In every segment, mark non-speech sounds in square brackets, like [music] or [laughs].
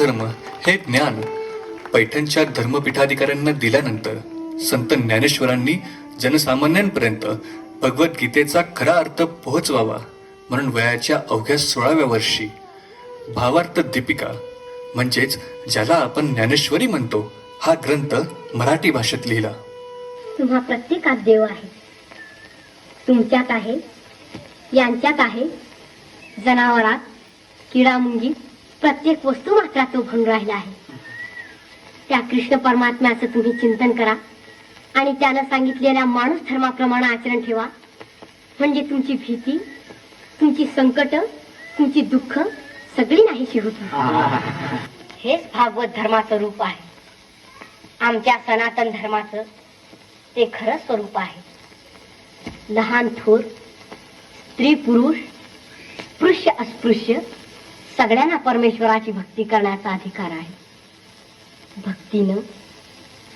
धर्म हे ज्ञान पैठणच्या धर्मपीठाधिकाऱ्यांना दिल्यानंतर संत ज्ञानेश्वरांनी जनसामान्यांपर्यंत भगवद्गीतेचा खरा अर्थ पोहोचवावा म्हणून वयाच्या अवघ्या सोळाव्या वर्षी भावार्थ दीपिका म्हणजेच ज्याला आपण ज्ञानेश्वरी म्हणतो हा ग्रंथ मराठी भाषेत लिहिला. तुम्हा प्रत्येकात देव आहे. तुमच्यात आहे यांच्यात आहे जनावरात किडामुंगी प्रत्येक वस्तू मात्र तो भरून राहिला आहे. त्या कृष्ण परमात्म्याचं तुम्ही चिंतन करा. आणि त्यानं सांगितलेल्या माणूस धर्माप्रमाणे आचरण ठेवा. म्हणजे तुमची भीती तुमची संकट तुमची दुःख सगळी नाहीशी होती [laughs] हेच भागवत धर्माचं रूप आहे. आमच्या सनातन धर्माचं ते खरं स्वरूप आहे. लहान थोर स्त्री पुरुष स्पृश्य अस्पृश्य सगळ्यांना परमेश्वराची भक्ती करण्याचा अधिकार आहे. भक्तीनं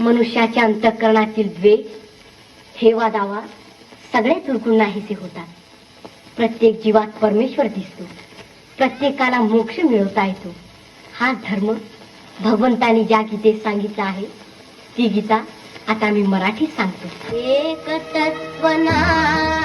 मनुष्याच्या अंतःकरणातील द्वेष हेवा दावा सगळे तुरकून नाहीसे होतात. प्रत्येक जीवात परमेश्वर दिसतो. प्रत्येकाला मोक्ष मिळवता येतो. हा धर्म भगवंतानी ज्या गीतेत सांगितला आहे ती गीता आता मी मराठीत सांगतो. एक तत्व नाम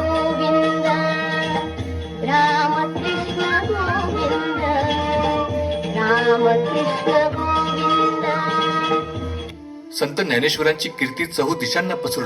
संत ज्ञानेश्वरांची कीर्ती चहू दिशांना पसरली